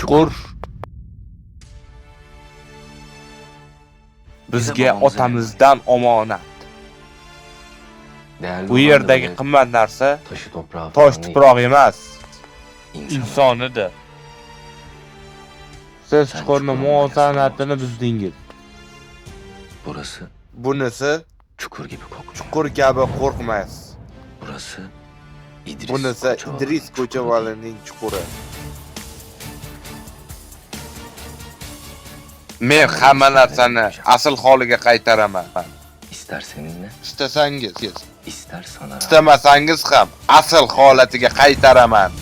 chuqur bizga otamizdan omonat. Bu yerdagi qimmat narsa tosh tuproq emas, insonidir. Siz chuqurni muvozanatini buzdingiz. Burası Bunisi çukur gibi kokmuyor. chuqur kabi qo'rqmas. Burası İdris Bunisi Idris. Ko'chavalining chuquri. Men hamma narsani asl holiga qaytaraman. İster seninle, Istasangiz, ister sana. rağmen. istamasangiz ham asl holatiga qaytaraman.